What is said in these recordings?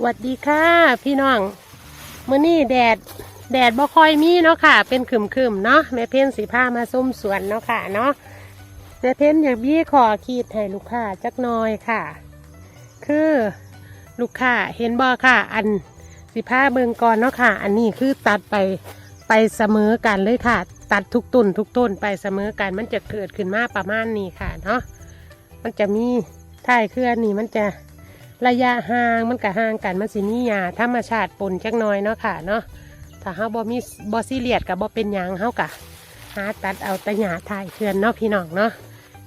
หวัดดีค่ะ พี่น้องมื้อนี้แดดแดดบ่ค่อยมีเนาะค่ะ เป็นครึมๆเนาะแม่เพ้นสีผ้ามาส้มสวนเนาะค่ะเนาะแม่เพ้นอยากบี้ขอขีดให้ลูกค้าจักหน่อยค่ะ คือลูกค้าเห็นบ่ค่ะ อันสีผ้าเบิงก่อนเนาะค่ะ อันนี้คือตัดไปไปเสมอกันเลยค่ะ ตัดทุกต้นทุกต้นไปเสมอกันมันจะเกิดขึ้นมาประมาณนี้ค่ะเนาะมันจะมีท้ายเครือนี่มันจะ ระยะห่างมันก็ห่างกันมันสิมีหญ้าธรรมชาติปนจักหน่อยเนาะค่ะเนาะถ้าเฮาบ่มีบ่ซีเรียสกับบ่เป็นหยังเฮากะหาตัดเอาแตะหญ้าถ่ายเขื่อนเนาะพี่น้องเนาะ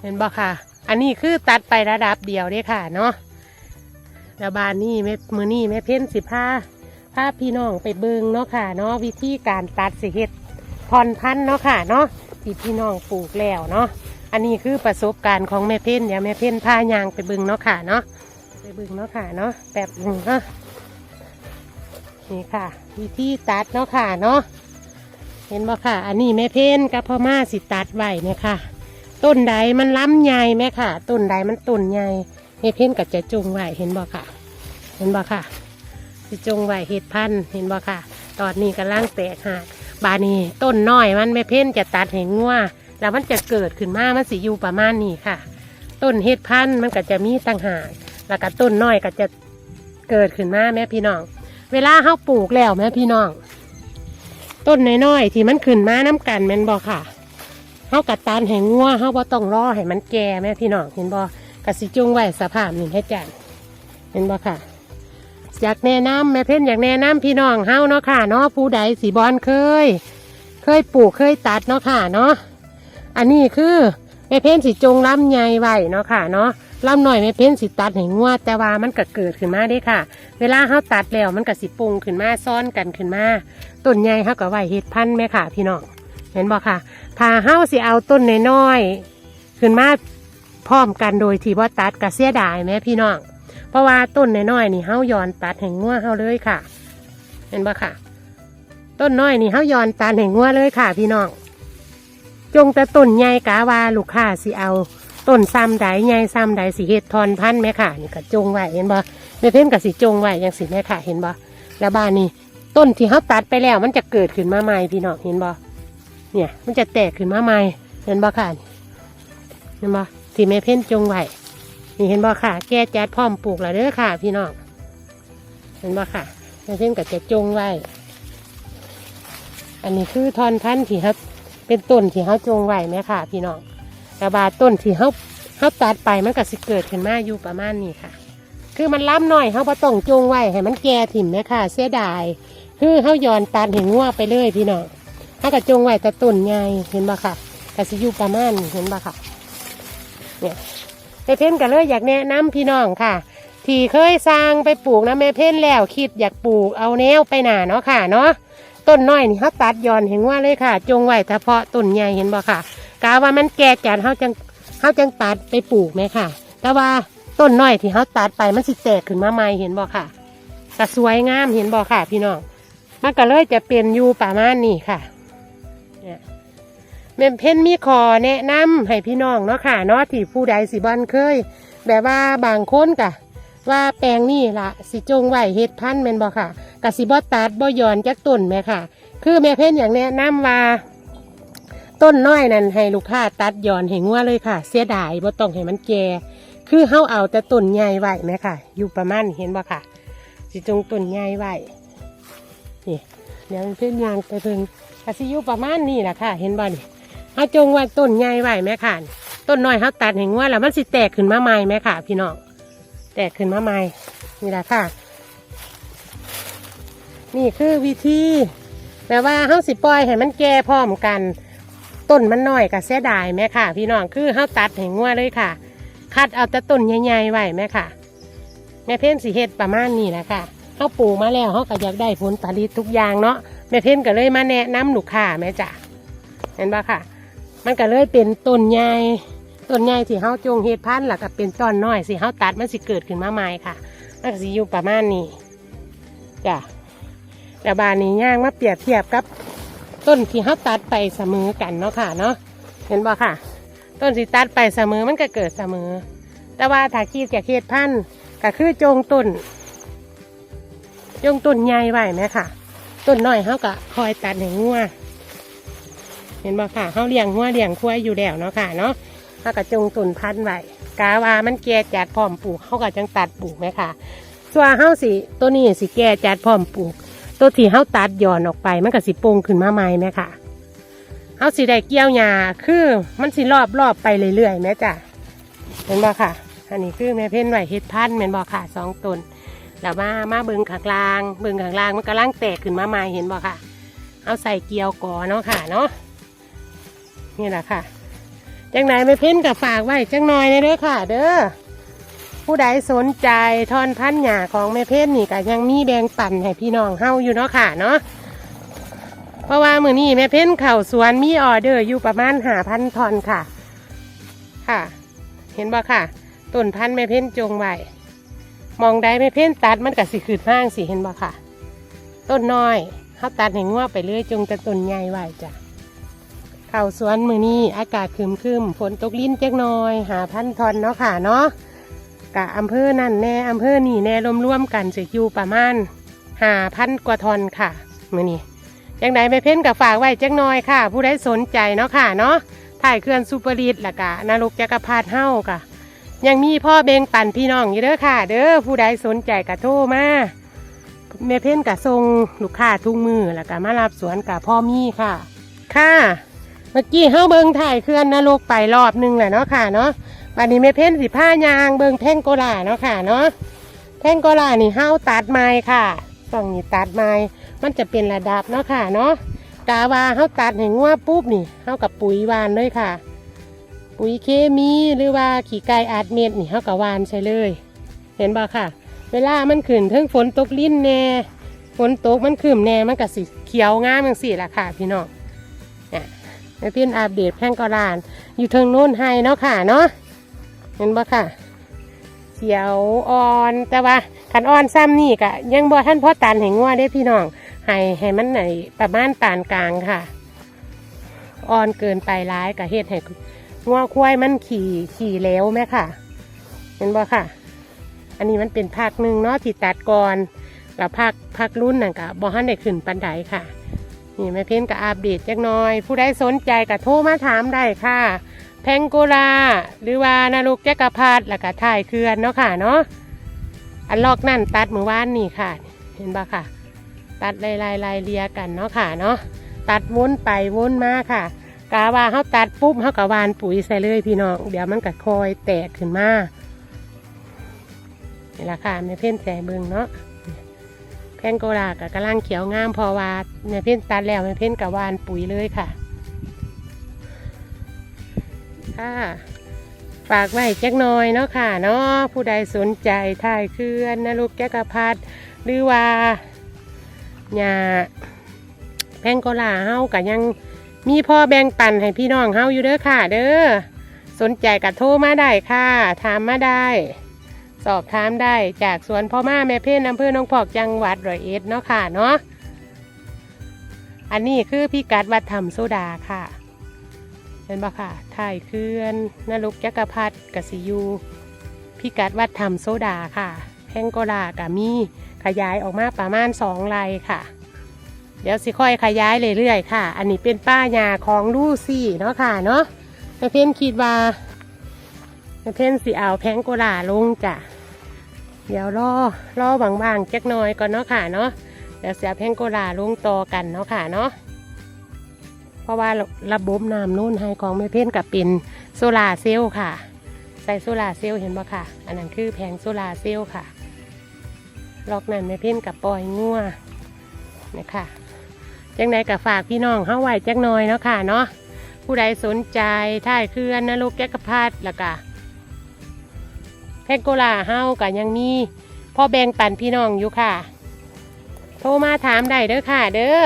เห็นบ่ค่ะ อันนี้คือตัดไประดับเดียวเด้ค่ะเนาะแล้วบานนี้แม่มือนี้แม่เพ้นสิพาพาพี่น้องไปเบิงเนาะค่ะเนาะวิธีการตัดสิเฮ็ดพรพันเนาะค่ะเนาะที่พี่น้องปลูกแล้วเนาะอันนี้คือประสบการณ์ของแม่เพ้นเดี๋ยวแม่เพ้นพายางไปเบิงเนาะค่ะเนาะ ไปบิงเนาะค่ะเนาะแบบหนึ่งเนาะนี่ค่ะ วิธีตัดเนาะค่ะเนาะเห็นบ่ค่ะ อันนี้แม่เพ้นกับพ่อมาสิตัดไว้เนี่ยค่ะ ต้นใดมันล้ำใหญ่ไหมค่ะ ต้นใดมันต้นใหญ่แม่เพ้นก็จะจงไว้เห็นบ่ค่ะ เห็นบ่ค่ะสิจงไว้เห็ดพันเห็นบ่ค่ะ ตอนนี้กำลังแตกหักบานี้ต้นน้อยมันแม่เพ้นจะตัดให้งัวแล้วมันจะเกิดขึ้นมามันสิอยู่ประมาณนี้ค่ะ ต้นเห็ดพันมันก็จะมีต่างหาก แล้วก็ต้นน้อยก็จะเกิดขึ้นมาแม่พี่น้อง เวลาเฮาปลูกแล้วแม่พี่น้อง ต้นน้อยๆที่มันขึ้นมาน้กันแม่นบ่ค่ะเฮากัดตานให้งัวเฮาบ่ต้องรอให้มันแก่แม่พี่น้องเห็นบ่กสิจุงไว้สภาพนี้ให้จันเห็นบ่ค่ะอยากแนะนำแม่เพ่นอยากแนะนำพี่น้องเฮาเนาะค่ะเนาะผู้ใดสีบอลเคย เคยปลูกเคยตัดเนาะค่ะเนาะอันนี้คือแม่เพ่นสีจงล้ำใหญ่ไว้เนาะค่ะเนาะ ลำหน่อยแม่เพ้นสิตัดให้งวดแต่ว่ามันก็เกิดขึ้นมาได้ค่ะ เวลาเขาตัดแล้วมันก็สิปรุงขึ้นมาซ้อนกันขึ้นมาต้นใหญ่เขาก็ไว้เห็ดพันธุ์แม่ค่ะ พี่น้องเห็นบ่ค่ะถ้าเฮาสิเอาต้นน้อยๆขึ้นมาพร้อมกันโดยที่บ่ตัดก็เสียดายแม่พี่น้องเพราะว่าต้นน้อยๆนี่เฮาย้อนตัดให้งัวเฮาเลยค่ะ เห็นบ่ค่ะ ต้นน้อยนี่เฮาย้อนตัดให้งัวเลยค่ะ พี่น้องจงแต่ต้นใหญ่กะวาลูกค้าสิเอา ต้นซ้ำใดใหญ่ซ้ำใดสีเห็ดทอนพันธุ์แม่ค่ะนี่ก็จงไว้เห็นบ่แม่เพ่นกับสีจงไว้ยังสีแม่ค่ะเห็นบ่แล้วบ้านนี้ ต้นที่เขาตัดไปแล้วมันจะเกิดขึ้นมาใหม่พี่น้องเห็นบ่เนี่ย มันจะแตกขึ้นมาใหม่เห็นบ่ค่ะเห็นบ่ที่แม่เพ่นจงไว้นี่เห็นบ่ค่ะ แก้จัดพร้อมปลูกแล้วเด้อค่ะ พี่น้องเห็นบ่ค่ะแม่เพ่นก็จะจงไว้อันนี้คือทอนพันธุ์ที่ครับ เป็นต้นที่เขาจงไว้แม่ค่ะ พี่น้อง กระบาต้นที่เขาเขาตัดไปมันก็สิเกิดขึ้นมาอยู่ประมาณนี้ค่ะ คือมันล้ำหน่อยเขาบ่ต้องจงไว้ให้มันแก่ถิ่มนะค่ะ เสียดาย คือเขาย้อนตัดเห็นงัวไปเลยพี่น้องเขาก็จงไว้แต่ต้นใหญ่เห็นบ่ค่ะก็สิอยู่ประมาณนี้เห็นบ่ค่ะ เนี่ยแม่เพ่นก็เลยอยากแนะนำพี่น้องค่ะที่เคยสร้างไปปลูกนะแม่เพ่นแล้วคิดอยากปลูกเอาแนวไปหนาเนาะค่ะเนาะต้นน้อยนี่เขาตัดย้อนเห็นว่าเลยค่ะ จงไว้เฉพาะต้นใหญ่เห็นบ่ค่ะ กาว่ามันแก่จัดเขาจังเขาจังตัดไปปลูกไหมค่ะ แต่ว่าต้นน้อยที่เขาตัดไปมันสิแตกขึ้นมาใหม่เห็นบ่ค่ะก็สวยงามเห็นบ่ค่ะ พี่น้องมันก็เลยจะเป็นอยู่ประมาณนี้ค่ะเนี่ยแม่นเพนมีขอแนะนำให้พี่น้องเนาะค่ะเนาะที่ผู้ใดสิบอนเคย แบบว่าบางคนกะ ว่าแปลงนี่ละสิจงไหวเฮ็ดพันธุ์แม่นบ่ค่ะกะสิบ่ตัดบ่ย้อนจากต้นแม่ค่ะ คือแม่เพนอย่างแนะนำว่า ต้นน้อยนั่นให้ลูกค้าตัดย้อนให้งัวเลยค่ะ เสียดายบ่ต้องให้มันแก่คือเฮาเอาแต่ต้นใหญ่ไว้ไหมค่ะ อยู่ประมาณเห็นบ่ค่ะสิจงต้นใหญ่ไว้นี่เดี๋ยวเพื่อนยางไปเพิ่งก็สิอยู่ประมาณนี้แหละค่ะ เห็นบ่นี่เฮาจงไว้ต้นใหญ่ไว้ไหมค่ะต้นน้อยเฮาตัดให้งัวแล้วมันสิแตกขึ้นมาใหม่ไหมค่ะ พี่น้องแตกขึ้นมาใหม่นี่แหละค่ะ นี่คือวิธีแต่ว่าเฮาสิปล่อยให้มันแก่พร้อมกัน ต้นมันน้อยก็เสียดายแม่ค่ะ พี่น้องคือเฮาตัดให้งัวเลยค่ะ คัดเอาแต่ต้นใหญ่ๆไว้แม่ค่ะ แม่เพ่นสีเฮ็ดประมาณนี้แหละค่ะเฮาปลูกมาแล้วเฮาก็อยากได้ผลผลิตทุกอย่างเนาะแม่เพ่นก็เลยมาแนะนำลูกค้าแม่จ้ะเห็นปะค่ะ มันก็เลยเป็นต้นใหญ่ต้นใหญ่ที่เฮาจงเฮ็ดพันธุ์ล้วก็เป็นต้นน้อยสิเฮาตัดมันสิเกิดขึ้นมาใหม่ค่ะมันก็สิอยู่ประมาณนี้จ้ะแต่บานนี้ย่างมาเปรียบเทียบกับ ต้นที่เขาตัดไปเสมอกันเนาะค่ะเนาะเห็นบ่ค่ะ ต้นที่ตัดไปเสมอมันก็เกิดเสมอ แต่ว่าถ้าคิดจากเขตพันธุ์ก็คือจงต้นยงต้นใหญ่ไว้ไหมค่ะต้นน้อยเขาก็คอยตัดให้งัวเห็นบ่ค่ะเขาเลี้ยงงัวเลี้ยงควายอยู่แล้วเนาะค่ะเนาะเขาก็จงต้นพันธุ์ไว้กาวามันแก่จัดพร้อมปลูกเขาก็จังตัดปลูกไหมค่ะส่วนเฮาสิตัวนี้สิแก่จัดพร้อมปลูก ตัวที่เฮาตัดหย่อนออกไปมันก็สิโป่งขึ้นมาใหม่ไหมค่ะเฮาสิได้เกี่ยวหญ้าคือมันสิรอบรอบไปเรื่อยๆไหมจ้ะเห็นบ่ค่ะ อันนี้คือแม่เพ่นไหวเฮ็ดพันธุ์แม่นบ่ค่ะสองตนแล้วมามาเบิงข้างล่าง เบิงข้างล่างมันกำลังแตกขึ้นมาใหม่เห็นบ่ค่ะ เอาใส่เกียวก่อเนาะค่ะเนาะนี่แหละค่ะจังไหนแม่เพ่นกับฝากไว้จังหน่อยเลยเด้อค่ะ เด้อ ผู้ใดสนใจทอนพันหยาของแม่เพชรนี่ก็ยังมีแบงปั่นให้พี่น้องเฮาอยู่เนาะค่ะเนาะเพราะว่ามือนี้แม่เพชรเข่าสวนมีออเดอร์อยู่ประมาณหาพันทอนค่ะ ค่ะ เห็นบ่ค่ะต้นพันแม่เพชรจงไว้มองใดแม่เพชรตัดมันก็สิขืดห้างสิเห็นบ่ค่ะ ต้นน้อยเขาตัดให้งัวไปเรื่อยจงจะต้นใหญ่ไว้จ้ะเข่าสวนมือนี้อากาศครึมฝนตกลิ้นจักน่อย หาพันทอนเนาะค่ะเนาะ กะอำเภอนั่นแน่อำเภอนี่แน่รวมๆกันจะอยู่ประมาณหาพันกว่าทอนค่ะมือนี้จังใดไม่เพ้นกับฝากไว้จังน้อยค่ะ ผู้ใดสนใจเนาะค่ะเนาะถ่ายเคลื่อนซูเปอร์ลีดละกะนรกจักรพรรดิเฮ้าค่ะ ยังมีพ่อเบงปั่นพี่น้องอยู่เด้อค่ะ เด้อผู้ใดสนใจกะโทรมาเมเพ้นกะทรงลูกค้าทุกมือล้วก็มารับสวนกับพ่อมี่ค่ะ ค่ะ เมื่อกี้เฮ้าเบิงถ่ายเคลื่อนนรกไปรอบหนึงแหละเนาะค่ะเนาะ วันนี้แม่เพ้นสิผ้ายางเบิงแท่งโกลาเนาะค่ะเนาะแท่งโกลานี่ห้าวตัดไม้ค่ะต้องนี่ตัดไม้มันจะเป็นระดับเนาะค่ะเนาะกาวาห้าวตัดให้งัวปุ๊บนี่ห้ากับปุ๋ยวานเลยค่ะ ปุ๋ยเคมีหรือว่าขี้ไก่อัดเม็ดนี่ห้ากับวานใช่เลย เห็นบ่ค่ะ เวลามันขึ้นเทิงฝนตกลิ้นแน่ฝนตกมันขึ้นแน่มันก็สิเขียวงามอย่างสี่ละค่ะ พี่น้องเนี่ยแม่เพ้นอัปเดตแท่งโกลานอยู่เทิงโน้นให้เนาะค่ะเนาะ เห็นบ่ค่ะเขียวอ่อนแต่ว่าขันอ่อนซ้ำนี่กะยังบ่ท่านพ่อตันให้งัวได้พี่น้องให้ให้มันไหนประมาณปานกลางค่ะ อ่อนเกินไปร้ายกะเฮ็ดให้งัวควายมันขี่ขี่แล้วไหมค่ะ เห็นบ่ค่ะ อันนี้มันเป็นภาคหนึ่งเนาะที่ตัดก่อนแล้วภาคภาครุ่นนั่นกะบ่ทันได้ขึ้นปันไดค่ะนี่แม่เพ้นกับอัปเดตจักน่อย ผู้ใดสนใจก็โทรมาถามได้ค่ะ แพงโกลา หรือว่านรกจักรพรรดิแล้วก็ถ่ายเขื่อนเนาะค่ะเนาะอันลอกนั่นตัดมือว่านนี่ค่ะ เห็นปะค่ะ ตัดลายลายลายเลียกันเนาะค่ะเนาะตัดวนไปวนมาค่ะกาว่าเขาตัดปุ๊บเขากะวานปุ๋ยใส่เลยพี่น้องเดี๋ยวมันก็คอยแตกขึ้นมานี่ละค่ะแม่เพ่นแต่เบิงเนาะแพงโกลากับกำลังเขียวงามพอว่าแม่เพ่นตัดแล้วแม่เพ่นกับวานปุ๋ยเลยค่ะ ค่ะ ฝากไว้แจ็กหน้อยเนาะค่ะเนาะผู้ใดสนใจถ่ายเคลื่อนนลูกแจ็กรพัดหรือว่าหญ้าแพงโกลาเฮาก็ยังมีพ่อแบ่งปันให้พี่น้องเฮาอยู่เด้อค่ะ เด้อสนใจก็โทรมาได้ค่ะ ถามมาได้ สอบถามได้จากสวนพ่อมาแม่เพ่นอำเภอหนองพอกจังหวัดร้อยเอ็ดเนาะค่ะเนาะอันนี้คือพี่กัดวัดธรรมโซดาค่ะ เห็นปะค่ะถ่ายเคลื่อนนรกจักรพรรดิกสิยูพิกัดวัดธรรมโซดาค่ะแพงโกลากะมีขยายออกมาประมาณสองไร่ค่ะ เดี๋ยวสิค่อยขยายเรื่อยๆค่ะ อันนี้เป็นป้ายาของลูซี่เนาะค่ะเนาะแม่เพ่นคิดว่าแม่เพ่นสิเอาแพงโกลาลงจ้ะเดี๋ยวรอรอบางๆจักหน่อยก่อนเนาะค่ะเนาะเดี๋ยวเสียแพงโกลาลงต่อกันเนาะค่ะเนาะ เพราะว่าระบบน้ำนู่นให้ของไม่เพ่นกับเป็นโซลาเซลล์ค่ะ ใส่โซลาเซลล์เห็นปะค่ะ อันนั้นคือแผงโซลาเซลล์ค่ะล็อกนั้นไม่เพ่นกับปล่อยงัวนะคะจังใดกับฝากพี่น้องเข้าไหวจักหน่อยเนาะค่ะเนาะผู้ใดสนใจท่ายเคลื่อนนรกแก๊กพัดล้วก็แพงโกลาเฮากับยังมีพ่อแบงปันพี่น้องอยู่ค่ะ โทรมาถามได้เด้อค่ะ เด้อ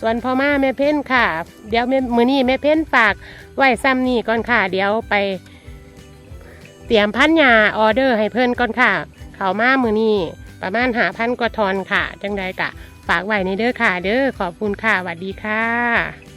ส่วนพ่อมาแม่เพ้นค่ะ เดี๋ยวม่มือนี้แม่เพ้นฝากไว้ซ้ำนี่ก่อนค่ะ เดี๋ยวไป เตรียมพันยาออเดอร์ให้เพิ่นก่อนค่ะ เขามามือนี้ประมาณหาพันกว่าทอนค่ะ จังใดกะ ฝากไว้ในเด้อค่ะ เด้อขอบคุณค่ะสวัสดีค่ะ